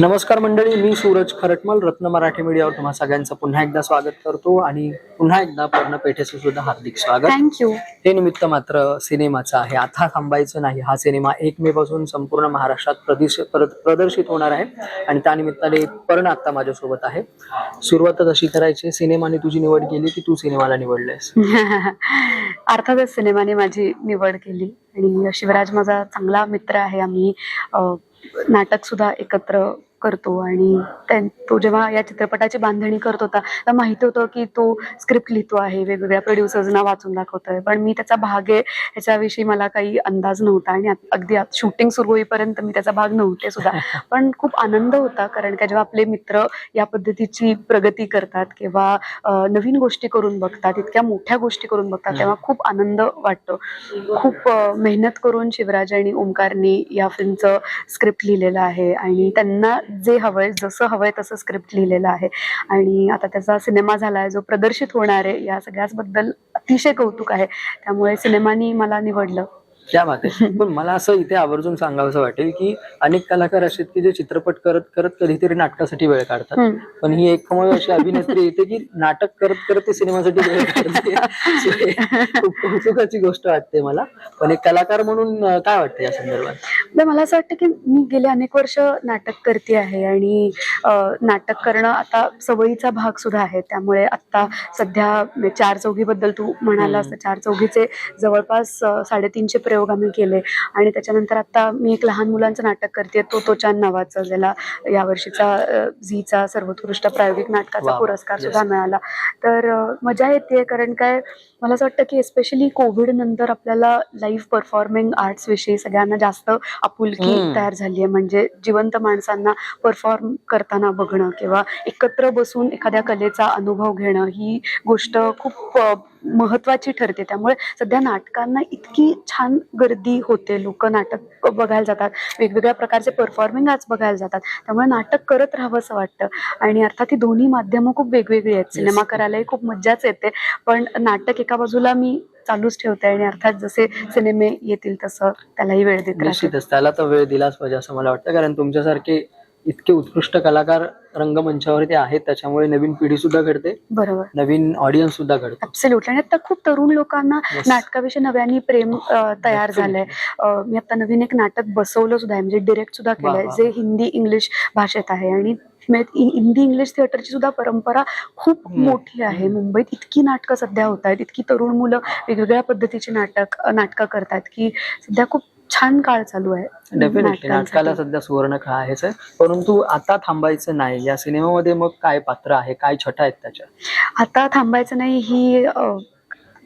नमस्कार मंडळी मी सूरज खरटमल रत्न मराठी मीडियावर तुम्हा सगळ्यांचं पुन्हा एकदा स्वागत करतो आणि पुन्हा एकदा पर्ण पेठेचं सुद्धा हार्दिक स्वागत. थँक्यू हे निमित्त मात्र सिनेमाचं आहे. आता थांबायचं नाही. हा सिनेमा एक मे पासून संपूर्ण महाराष्ट्रात प्रदिश प्र- प्रदर्शित होणार आहे आणि त्या निमित्ताने पर्ण आता माझ्यासोबत आहे. सुरुवातच अशी करायची सिनेमाने तुझी निवड केली की तू सिनेमाला निवडलेस अर्थातच सिनेमाने माझी निवड केली आणि शिवराज माझा चांगला मित्र आहे. आम्ही नाटक सुद्धा एकत्र करतो आणि त्यां- तो जेव्हा या चित्रपटाची बांधणी करत होता तर माहिती होतं की तो स्क्रिप्ट लिहितो आहे वेगवेगळ्या प्रोड्युसर्सना वाचून दाखवतोय. पण मी त्याचा भाग आहे ह्याच्याविषयी मला काही अंदाज नव्हता आणि आत- अगदी शूटिंग सुरू होईपर्यंत मी त्याचा भाग नव्हते सुद्धा. पण खूप आनंद होता कारण का जेव्हा आपले मित्र या पद्धतीची प्रगती करतात किंवा नवीन गोष्टी करून बघतात इतक्या मोठ्या गोष्टी करून बघतात तेव्हा खूप आनंद वाटतो. खूप मेहनत करून शिवराज आणि ओंकारनी या फिल्मचं स्क्रिप्ट लिहिलेलं आहे आणि त्यांना जे हवंय जसं हवंय तसं स्क्रिप्ट लिहिलेलं आहे. आणि आता त्याचा सिनेमा झाला आहे जो प्रदर्शित होणार आहे या सगळ्याच बद्दल अतिशय कौतुक आहे. त्यामुळे सिनेमानी मला निवडलं. त्या बात आहे पण मला असं इथे आवर्जून सांगावंसं वाटेल की अनेक कलाकार असे की जे चित्रपट करत करत कधीतरी नाटकासाठी वेळ काढतात. पण ही एकमेव अशी अभिनेत्री येते की नाटक करत करत ती सिनेमासाठी वेळ काढते. खूप कौतुकाची गोष्ट वाटते मला. पण एक कलाकार म्हणून काय वाटतं या संदर्भात? मला असं वाटतं की मी गेले अनेक वर्ष नाटक करते आहे आणि नाटक करणं आता सवयीचा भाग सुद्धा आहे. त्यामुळे आता सध्या चार चौघीबद्दल तू म्हणालास तर चार चौघीचे जवळपास साडेतीनशे प्रयोग आम्ही केले आणि त्याच्यानंतर आता मी एक लहान मुलांचं नाटक करते तो तो नावाचं ज्याला यावर्षीचा झीचा सर्वोत्कृष्ट प्रायोगिक नाटकाचा. पुरस्कार. सुद्धा मिळाला तर मजा येते कारण काय मला असं वाटतं की एस्पेशली कोविड नंतर आपल्याला लाईव्ह परफॉर्मिंग आर्ट्स विषयी सगळ्यांना जास्त आपुलकी. तयार झाली आहे म्हणजे जिवंत माणसांना परफॉर्म करताना बघणं किंवा एकत्र बसून एखाद्या कलेचा अनुभव घेणं ही गोष्ट खूप महत्वाची ठरते. त्यामुळे सध्या नाटकांना इतकी छान गर्दी होते. लोक नाटक बघायला जातात. वेगवेगळ्या प्रकारचे परफॉर्मिंग आर्ट्स बघायला जातात. त्यामुळे नाटक करत राहावं असं वाटतं. आणि अर्थात ही दोन्ही माध्यमं खूप वेगवेगळी आहेत. सिनेमा करायलाही खूप मज्जाच येते. पण नाटक एका बाजूला मी चालूच ठेवते आणि अर्थात जसे सिनेमे येतील तसं त्यालाही वेळ देत त्याला तर वेळ दिलाच पाहिजे असं मला वाटतं. कारण तुमच्यासारखे इतके उत्कृष्ट कलाकार रंगमंचावरती आहेत त्याच्यामुळे नवीन पिढी सुद्धा घडते बरोबर नवीन ऑडियन्स सुद्धा घडतो ऍब्सल्युटली आणि आता खूप तरुण लोकांना Yes. नाटकाविषयी नव्याने प्रेम अ, तयार. झालंय अ, मी आता नवीन एक नाटक बसवलं सुद्धा आहे म्हणजे डिरेक्ट सुद्धा वा, केलंय वा. जे हिंदी इंग्लिश भाषेत आहे आणि मे- हि- हिंदी इंग्लिश थिएटरची सुद्धा परंपरा खूप हम्म. मोठी आहे मुंबईत इतकी नाटकं सध्या होत आहेत इतकी तरुण मुलं वेगवेगळ्या पद्धतीची नाटक नाटकं करतात की सध्या खूप छान काळ चालू आहे. डेफिनेटली. नाटकाला सध्या सुवर्ण काळ आहेच आहे. परंतु आता थांबायचं नाही. या सिनेमामध्ये मग काय पात्र आहे? काय छटा आहेत त्याच्या? आता थांबायचं नाही ही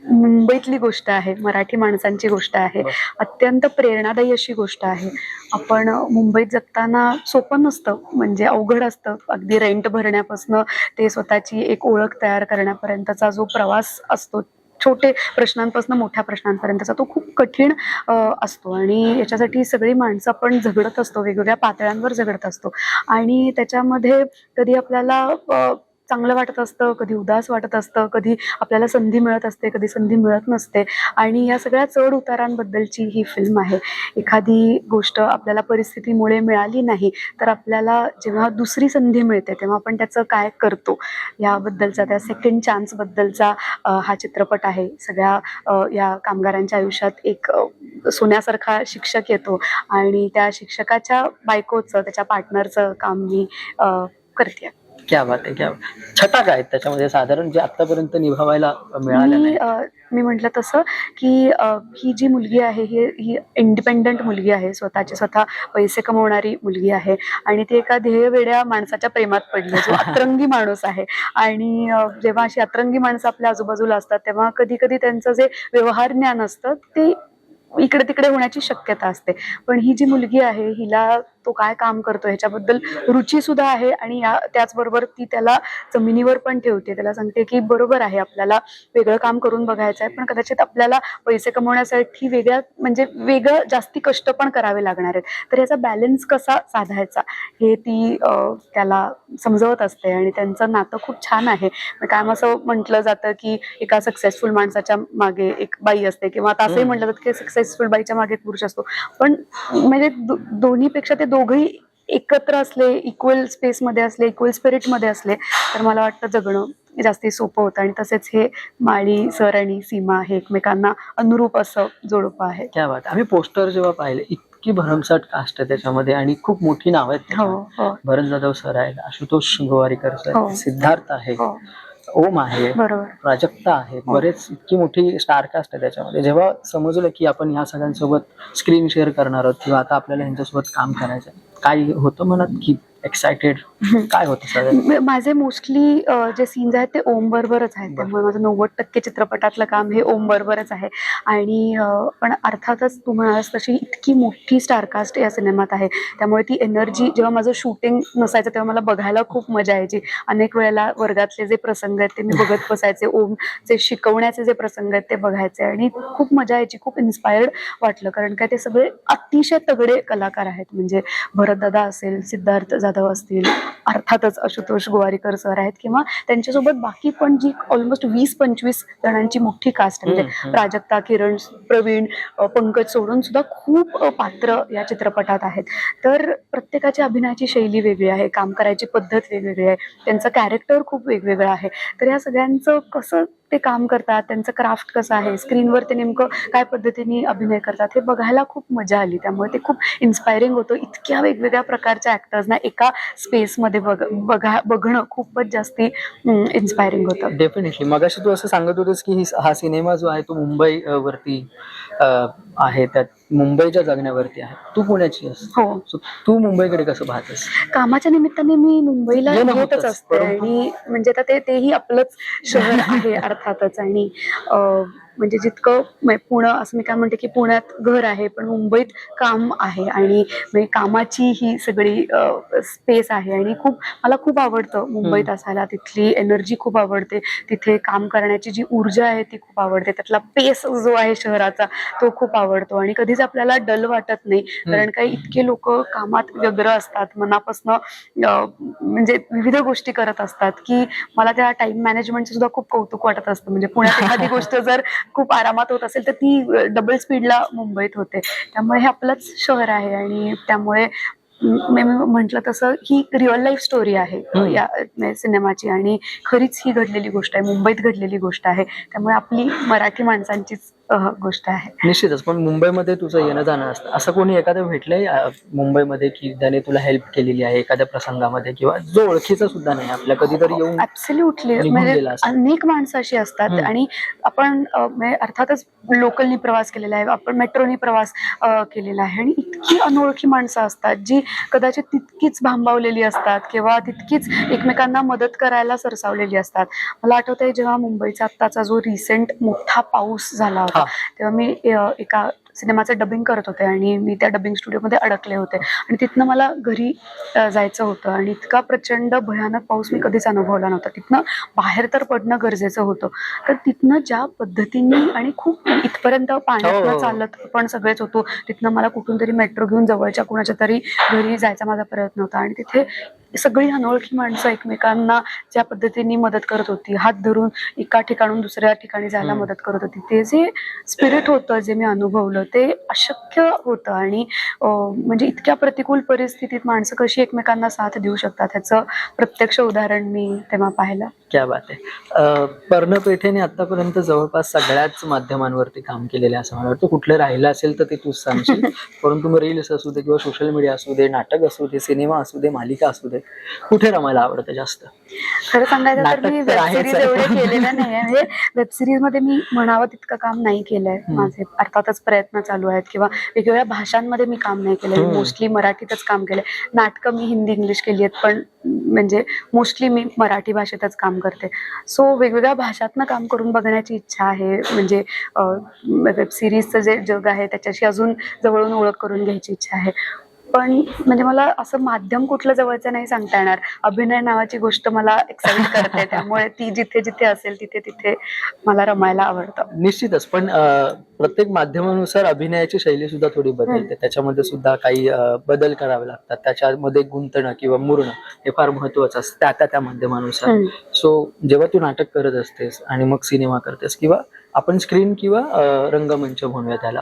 मुंबईतली गोष्ट आहे. मराठी माणसांची गोष्ट आहे. अत्यंत प्रेरणादायी अशी गोष्ट आहे. आपण मुंबईत जगताना सोपं नसतं. म्हणजे अवघड असतं. अगदी रेंट भरण्यापासून ते स्वतःची एक ओळख तयार करण्यापर्यंतचा जो प्रवास असतो छोटे प्रश्नांपासून मोठ्या प्रश्नांपर्यंतचा तो खूप कठीण असतो. आणि याच्यासाठी सगळी माणसं आपण झगडत असतो वेगवेगळ्या पातळ्यांवर झगडत असतो. आणि त्याच्यामध्ये कधी आपल्याला चांगलं वाटत असतं कधी उदास वाटत असतं कधी आपल्याला संधी मिळत असते कधी संधी मिळत नसते. आणि या सगळ्या चढ उतारांबद्दलची ही फिल्म आहे. एखादी गोष्ट आपल्याला परिस्थितीमुळे मिळाली नाही तर आपल्याला जेव्हा दुसरी संधी मिळते तेव्हा आपण त्याचं काय करतो? याबद्दलचा त्या सेकंड चान्सबद्दलचा हा चित्रपट आहे. सगळ्या या कामगारांच्या आयुष्यात एक सोन्यासारखा शिक्षक येतो आणि त्या शिक्षकाच्या बायकोचं त्याच्या पार्टनरचं काम मी करते. क्या बात आहे क्या छटा काय आहेत त्याच्यामध्ये साधारण जे आतापर्यंत निभावायला मिळालं मी नाही? अ, मी म्हटलं तसं की अ, ही जी मुलगी आहे ही ही इंडिपेंडंट मुलगी आहे स्वतःचे स्वतः पैसे कमवणारी मुलगी आहे आणि ती एका ध्येयवेड्या माणसाच्या प्रेमात पडली जो अतरंगी माणूस आहे. आणि अ, जेव्हा अशी अतरंगी माणसं आपल्या आजूबाजूला असतात तेव्हा कधी कधी त्यांचं जे व्यवहार ज्ञान असतं ते इकडे तिकडे होण्याची शक्यता असते. पण ही जी मुलगी आहे हिला तो काय काम करतो ह्याच्याबद्दल रुची सुद्धा आहे आणि या त्याचबरोबर ती त्याला जमिनीवर पण ठेवते. त्याला सांगते की बरोबर आहे आपल्याला वेगळं काम करून बघायचं आहे पण कदाचित आपल्याला पैसे कमवण्यासाठी वेगळ्या म्हणजे वेगळं जास्ती कष्ट पण करावे लागणार आहेत. तर याचा बॅलन्स कसा साधायचा हे ती त्याला समजवत असते आणि त्यांचं नातं खूप छान आहे. कायम असं म्हटलं जातं की एका सक्सेसफुल माणसाच्या मागे एक बाई असते किंवा आता असंही. म्हटलं जातं की सक्सेसफुल बाईच्या मागे एक पुरुष असतो. पण म्हणजे दोन्हीपेक्षा ते दोघंही एकत्र असले इक्वल स्पेसमध्ये असले इक्वल स्पिरिटमध्ये असले तर मला वाटतं जगणं जास्ती सोपं होतं. आणि तसेच हे माळी सर आणि सीमा हे एकमेकांना अनुरूप असं जोडपं आहे क्या बात. आम्ही पोस्टर जेव्हा पाहिले इतकी भरमसाठ कास्ट आहे त्याच्यामध्ये आणि खूप मोठी नाव आहेत हो. हो. भरत जाधव सर आहेत आशुतोष गोवारीकर सर हो. सिद्धार्थ आहे. ओम आहे प्राजक्ता आहे. बरेच इतकी मोठी स्टार कास्ट आहे त्याच्यामध्ये जेव्हा समजलं की आपण ह्या सगळ्यांसोबत स्क्रीन शेअर करणार आहोत किंवा आता आपल्याला ह्यांच्यासोबत काम करायचं काय होतं म्हणत की एक्सायटेड काय होतं सगळं? म- माझे मोस्टली जे सीन्स आहेत ते ओम बरोबरच आहेत. बरं. त्यामुळे माझं नव्वद टक्के चित्रपटातलं काम हे ओम बरोबरच आहे. आणि अ, पण अर्थातच तू म्हणालास तशी इतकी मोठी स्टारकास्ट या सिनेमात आहे. त्यामुळे ती एनर्जी जेव्हा माझं शूटिंग नसायचं तेव्हा मला बघायला खूप मजा यायची. अनेक वेळेला वर्गातले जे प्रसंग आहेत ते मी बघत बसायचे. ओमचे शिकवण्याचे जे प्रसंग आहेत ते बघायचे. आणि खूप मजा यायची खूप इन्स्पायर्ड वाटलं. कारण काय ते सगळे अतिशय तगडे कलाकार आहेत. म्हणजे भरतदादा असेल सिद्धार्थ जाधव असतील अर्थातच आशुतोष गोवारीकर सर आहेत किंवा त्यांच्यासोबत बाकी पण जी ऑलमोस्ट वीस पंचवीस जणांची मोठी कास्ट आहे म्हणजे. प्राजक्ता किरण प्रवीण पंकज सोडून सुद्धा खूप पात्र या चित्रपटात आहेत. तर प्रत्येकाची अभिनयाची शैली वेगळी आहे काम करायची पद्धत वेगवेगळी आहे त्यांचं कॅरेक्टर खूप वेगवेगळं आहे. तर या सगळ्यांचं कसं ते काम करतात त्यांचं क्राफ्ट कसं आहे स्क्रीनवर ते नेमकं काय पद्धतीने अभिनय करतात हे बघायला खूप मजा आली. त्यामुळे ते खूप इन्स्पायरिंग होतं. इतक्या वेगवेगळ्या प्रकारच्या ऍक्टर्सना एका स्पेसमध्ये बघ बघा बघणं खूपच जास्ती इन्स्पायरिंग होतं. डेफिनेटली मग तू असं सांगत होतेस की हा सिनेमा जो आहे तो मुंबई वरती आहे. त्यात मुंबईच्या जगण्यावरती आहे. तू पुण्याची आहेस. हो. So, तू मुंबईकडे कसं पाहतेस कामाच्या निमित्ताने मी मुंबईला येणं येतच होतंच, असते परंतु- आणि म्हणजे आता ते तेही आपलंच शहर आहे अर्थातच आणि अं, म्हणजे जितकं पुणं असं मी काय म्हणते की पुण्यात घर आहे पण मुंबईत काम आहे आणि म्हणजे कामाची ही सगळी स्पेस आहे आणि खूप मला खूप आवडतं मुंबईत असायला. तिथली एनर्जी खूप आवडते. तिथे काम करण्याची जी ऊर्जा आहे ती खूप आवडते. त्यातला पेस जो आहे शहराचा तो खूप आवडतो आणि कधीच आपल्याला डल वाटत नाही. कारण काही इतके लोक कामात व्यग्र असतात. मनापासनं म्हणजे विविध गोष्टी करत असतात की मला त्या टाइम मॅनेजमेंटचं सुद्धा खूप कौतुक वाटत असतं. म्हणजे पुण्यात एखादी गोष्ट जर खूप आरामात होत असेल तर ती डबल स्पीडला मुंबईत होते त्यामुळे हे आपलंच शहर आहे आणि त्यामुळे मी म्हटलं तसं ही रिअल लाईफ स्टोरी आहे. या सिनेमाची आणि खरीच ही घडलेली गोष्ट आहे मुंबईत घडलेली गोष्ट आहे त्यामुळे आपली मराठी माणसांचीच गोष्ट आहे निश्चितच पण मुंबईमध्ये तुझं येणं जाणं असतं असं कोणी एखादं भेटलंय मुंबईमध्ये की त्याने तुला हेल्प केलेली आहे एखाद्या प्रसंगामध्ये किंवा जो ओळखीचा सुद्धा नाही आपल्या कधीतरी येऊन ऍब्सल्युटली म्हणजे. अनेक माणसं अशी असतात. आणि आपण म्हणजे अर्थातच लोकलनी प्रवास केलेला आहे आपण मेट्रोनी प्रवास केलेला आहे आणि इतकी अनोळखी माणसं असतात जी कदाचित तितकीच भांबावलेली असतात किंवा तितकीच एकमेकांना मदत करायला सरसावलेली असतात मला आठवतंय जेव्हा मुंबईचा आत्ताचा जो रिसेंट मोठा पाऊस झाला होता. तेव्हा मी एका सिनेमाचं डबिंग करत होते आणि मी त्या डबिंग स्टुडिओमध्ये अडकले होते. आणि तिथनं मला घरी जायचं होतं आणि इतका प्रचंड भयानक पाऊस मी कधीच अनुभवला नव्हता. तिथनं बाहेर तर पडणं गरजेचं होतं. तर तिथनं ज्या पद्धतीने आणि खूप इथपर्यंत पाण्यातनं हो. चालत आपण सगळेच होतो तिथनं मला कुठून तरी मेट्रो घेऊन जवळच्या कुणाच्या तरी घरी जायचा माझा प्रयत्न होता आणि तिथे सगळी अनोळखी माणसं एकमेकांना ज्या पद्धतीने मदत करत होती हात धरून एका ठिकाणून दुसऱ्या ठिकाणी जायला. मदत करत होती. ते जे स्पिरिट होतं जे मी अनुभवलं ते अशक्य होतं आणि म्हणजे इतक्या प्रतिकूल परिस्थितीत माणसं कशी एकमेकांना साथ देऊ शकतात ह्याचं प्रत्यक्ष उदाहरण मी तेव्हा पाहिलं. क्या बात आहे. अ, पर्णपेठेने आतापर्यंत जवळपास सगळ्याच माध्यमांवरती काम केलेलं असं मला वाटतं. कुठलं राहिलं असेल तर ते तूच सांगशील. परंतु मग रील्स असू दे किंवा सोशल मीडिया असू दे नाटक असू दे सिनेमा असू दे मालिका असू दे कुठे रमायला आवडतं जास्त? खरं सांगायचं तर मी वेब सिरीज. एवढे केलेलं नाहीये म्हणजे वेब सिरीजमध्ये मी म्हणावं तितकं काम नाही केलंय. माझे अर्थातच प्रयत्न चालू आहेत किंवा वेगवेगळ्या भाषांमध्ये मी काम नाही केलंय. मोस्टली मराठीतच काम केलंय. नाटकं मी हिंदी इंग्लिश केली आहेत पण म्हणजे मोस्टली मी मराठी भाषेतच काम करते. सो वेगवेगळ्या भाषातनं काम करून बघण्याची इच्छा आहे. म्हणजे वेब सिरीजचं जे जग आहे त्याच्याशी अजून जवळून ओळख करून घ्यायची इच्छा आहे. पण म्हणजे मला असं माध्यम कुठलं जवळचं नाही सांगता येणार. अभिनय नावाची गोष्ट मला एक्साइट करते त्यामुळे ती जिथे जिथे असेल तिथे तिथे मला रमायला आवडतं. निश्चितच पण प्रत्येक माध्यमानुसार अभिनयाची शैली सुद्धा थोडी बदलते. त्याच्यामध्ये सुद्धा काही बदल करावे लागतात. त्याच्यामध्ये गुंतणं किंवा मुरणं हे फार महत्वाचं असतं त्या त्या त्या माध्यमानुसार. सो जेव्हा तू नाटक करत असतेस आणि मग सिनेमा करतेस किंवा आपण स्क्रीन किंवा रंगमंच म्हणूया त्याला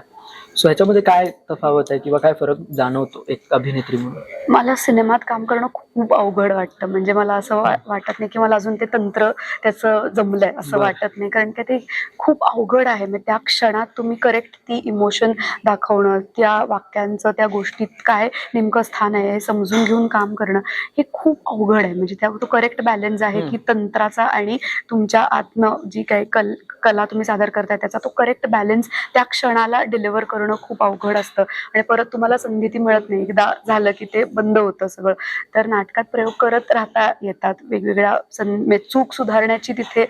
सो ह्याच्यामध्ये काय तफावत आहे किंवा काय फरक जाणवतो एक अभिनेत्री म्हणून? मला सिनेमात काम करणं खूप अवघड वाटतं. म्हणजे मला असं वा- वाटत नाही की मला अजून ते तंत्र त्याचं जमलंय असं बरं. वाटत नाही. कारण की ते खूप अवघड आहे. म्हणजे त्या क्षणात तुम्ही करेक्ट ती इमोशन दाखवणं त्या वाक्यांचं त्या गोष्टीत काय नेमकं स्थान आहे हे समजून घेऊन काम करणं हे खूप अवघड आहे. म्हणजे त्या तो करेक्ट बॅलन्स आहे हम्म. की तंत्राचा आणि तुमच्या आतनं जी काही कल कला तुम्ही सादर करताय त्याचा तो करेक्ट बॅलन्स त्या क्षणाला डिलिव्हर करणं खूप अवघड असतं. आणि परत तुम्हाला संधी ती मिळत नाही. एकदा झालं की ते बंद होतं सगळं. तर नाटकात प्रयोग करत राहता येतात. वेगवेगळ्या सं म्हणजे चूक सुधारण्याची तिथे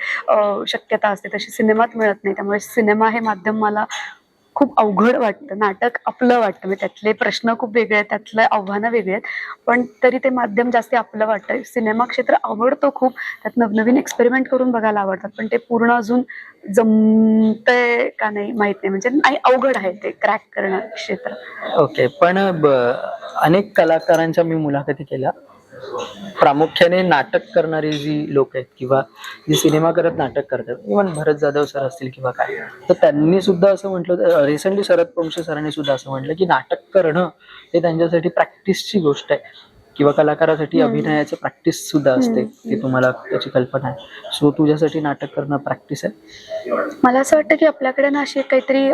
शक्यता असते. तशी सिनेमात मिळत नाही. त्यामुळे सिनेमा हे माध्यम मला खूप अवघड वाटतं नाटक आपलं वाटतं. म्हणजे त्यातले प्रश्न खूप वेगळे आहेत त्यातले आव्हानं वेगळी आहेत. पण तरी ते माध्यम जास्ती आपलं वाटतं. सिनेमा क्षेत्र आवडतो खूप. त्यात नवनवीन एक्सपेरिमेंट करून बघायला आवडतात. पण ते पूर्ण अजून जमतंय का नाही माहीत नाही. म्हणजे नाही अवघड आहे ते क्रॅक करणं क्षेत्र. ओके. पण अनेक कलाकारांच्या मी मुलाखती केल्या. प्रामुख्याने नाटक करणारी जी लोक आहेत किंवा जी सिनेमा करत नाटक करतात इव्हन भरत जाधव सर असतील किंवा काय तर त्यांनी सुद्धा असं म्हटलं रिसेंटली शरद पंक्षे सरांनी सुद्धा असं म्हटलं की नाटक करणं हे त्यांच्यासाठी प्रॅक्टिसची गोष्ट आहे किंवा कलाकारासाठी. अभिनयाचं प्रॅक्टिस सुद्धा असते. ती तुम्हाला त्याची कल्पना आहे सो तुझ्यासाठी नाटक करणं प्रॅक्टिस आहे मला असं वाटतं की आपल्याकडे ना अशी काहीतरी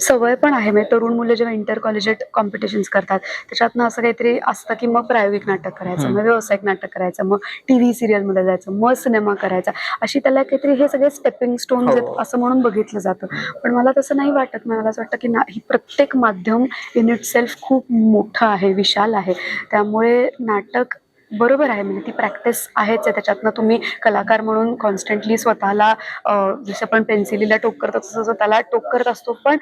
सवय पण आहे. म्हणजे तरुण मुलं जेव्हा इंटर कॉलेजेट कॉम्पिटिशन्स करतात त्याच्यातनं असं काहीतरी असतं की मग प्रायोगिक नाटक करायचं. मग व्यावसायिक नाटक करायचं मग टी व्ही सिरियलमध्ये जायचं मग सिनेमा करायचा. अशी त्याला काहीतरी हे सगळे स्टेपिंग स्टोन्स हो. आहेत असं म्हणून बघितलं जातं. पण मला तसं नाही वाटत. मला असं वाटतं की ना ही प्रत्येक माध्यम इन इट सेल्फ खूप मोठं आहे विशाल आहे. त्यामुळे नाटक बरोबर आहे म्हणजे ती प्रॅक्टिस आहेच आहे. त्याच्यातनं तुम्ही कलाकार म्हणून कॉन्स्टंटली स्वतःला जसं आपण पेन्सिलीला टोक करतो तसं स्वतःला टोक करत असतो. पण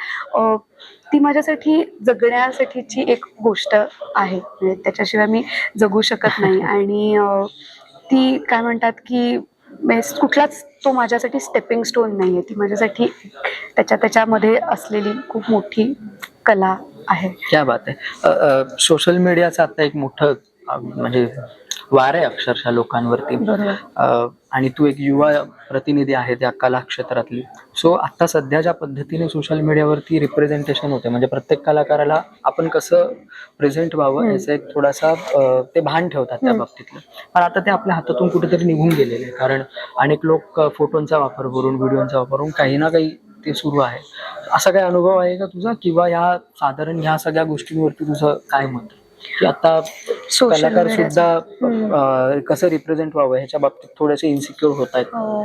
ती माझ्यासाठी जगण्यासाठीची एक गोष्ट आहे. म्हणजे त्याच्याशिवाय मी जगू शकत नाही. आणि ती काय म्हणतात की कुठलाच तो माझ्यासाठी स्टेपिंग स्टोन नाही आहे ती माझ्यासाठी त्याच्या त्याच्यामध्ये असलेली खूप मोठी कला आहे. क्या बात आहे. सोशल मीडियाचं आता एक मोठं म्हणजे वार आहे अक्षरशः लोकांवरती. आणि तू एक युवा प्रतिनिधी आहे त्या कला क्षेत्रातली सो आता सध्या ज्या पद्धतीने सोशल मीडियावरती रिप्रेझेंटेशन होते म्हणजे प्रत्येक कलाकाराला आपण कसं प्रेझेंट व्हावं. याचं एक थोडासा ते भान ठेवतात त्या. बाबतीतलं. पण आता ते आपल्या हातातून कुठेतरी निघून गेलेले आहे कारण अनेक लोक फोटोंचा वापर करून व्हिडिओचा वापर करून काही ना काही ते सुरू आहे. असा काही अनुभव आहे का तुझा? किंवा ह्या साधारण ह्या सगळ्या गोष्टींवरती तुझं काय मत? की आता कलाकार. सुद्धा. अं, कसं रिप्रेझेंट व्हावं ह्याच्या बाबतीत थोडेसे इन्सिक्युअर होत आहेत हो.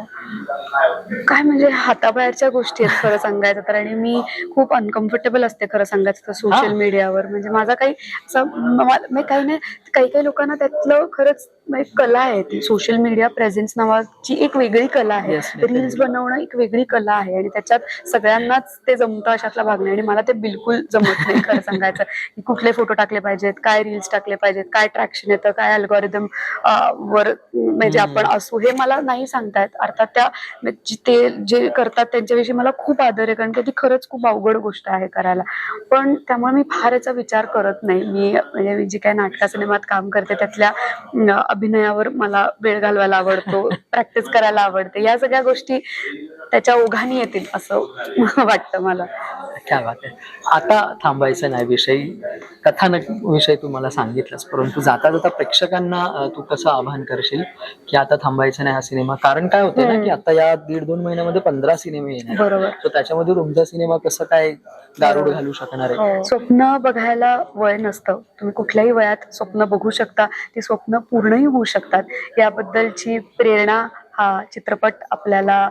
काय म्हणजे हाताबाहेरच्या गोष्टी आहेत खरं सांगायचं तर. आणि मी खूप अनकम्फर्टेबल असते खरं सांगायचं तर सोशल. मीडियावर म्हणजे माझा काही असं म- काही नाही काही काही लोकांना त्यातलं खरंच एक कला आहे ती. सोशल मीडिया प्रेझेन्स नावाची एक वेगळी कला आहे. रील्स बनवणं एक वेगळी कला आहे. आणि त्याच्यात सगळ्यांनाच ते जमतं अशातला भाग नाही. आणि मला ते बिलकुल जमत नाही खरं सांगायचं. की कुठले फोटो टाकले पाहिजेत काय रील्स टाकले पाहिजेत काय ट्रॅक्शन येतं काय अल्गोरिदम वर म्हणजे. आपण असू हे मला नाही सांगतायत. अर्थात त्या ते जे करतात त्यांच्याविषयी मला खूप आदर आहे कारण की ती खरंच खूप अवघड गोष्ट आहे करायला. पण त्यामुळे मी फार याचा विचार करत नाही. मी म्हणजे मी जी काय नाटका सिनेमात काम करते त्यातल्या अभिनयावर मला वेळ घालवायला आवडतो प्रॅक्टिस करायला आवडते. या सगळ्या गोष्टी त्याच्या ओघाने येतील असं वाटतं मला. काय बात आहे आता थांबायचं नाही विषय. कथानक विषय तू मला सांगितलंस परंतु जाता जाता प्रेक्षकांना तू कसं आवाहन करशील की आता थांबायचं नाही हा सिनेमा? कारण काय होतंय ना. की आता या दीड दोन महिन्यामध्ये पंधरा सिनेमे येणार बरोबर. तर त्याच्यामध्ये तुमचा सिनेमा कसं काय गारुड घालू शकणार आहे? स्वप्न बघायला वय नसतं. तुम्ही कुठल्याही वयात स्वप्न बघू शकता. ती स्वप्न पूर्णही होऊ शकतात. याबद्दलची प्रेरणा हा चित्रपट आपल्याला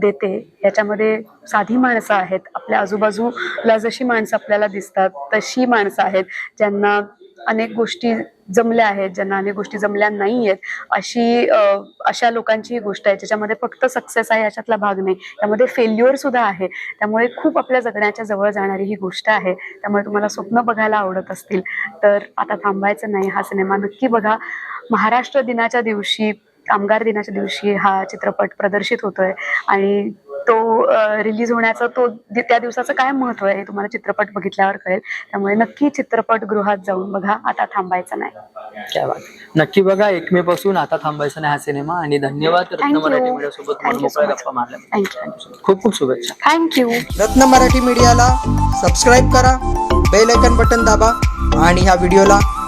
देते. याच्यामध्ये साधी माणसं आहेत. आपल्या आजूबाजूला जशी माणसं आपल्याला दिसतात तशी माणसं आहेत ज्यांना अनेक गोष्टी जमल्या आहेत ज्यांना अनेक गोष्टी जमल्या नाही आहेत अशी अशा लोकांची ही गोष्ट आहे. ज्याच्यामध्ये फक्त सक्सेस आहे याच्यातला भाग नाही. त्यामध्ये फेल्युअर सुद्धा आहे. त्यामुळे खूप आपल्या जगण्याच्या जवळ जाणारी ही गोष्ट आहे. त्यामुळे तुम्हाला स्वप्न बघायला आवडत असतील. तर आता थांबायचं नाही. हा सिनेमा नक्की बघा. महाराष्ट्र दिनाच्या दिवशी कामगार दिनाच्या दिवशी हा चित्रपट प्रदर्शित होतोय. आणि तो रिलीज होण्याचा तो त्या दिवसाचं काय महत्त्व आहे हे तुम्हाला चित्रपट बघितल्यावर कळेल. त्यामुळे नक्की चित्रपटगृहात जाऊन बघा आता थांबायचं नाही. काय बात. आहे. नक्की बघा एक मे पासून आता थांबायचं नाही हा सिनेमा. आणि धन्यवाद रत्न. मराठी खूप खूप शुभेच्छा. थँक्यू रत्न मराठी मीडियाला सबस्क्राईब करा बेल आयकन बटन दाबा आणि ह्या व्हिडिओला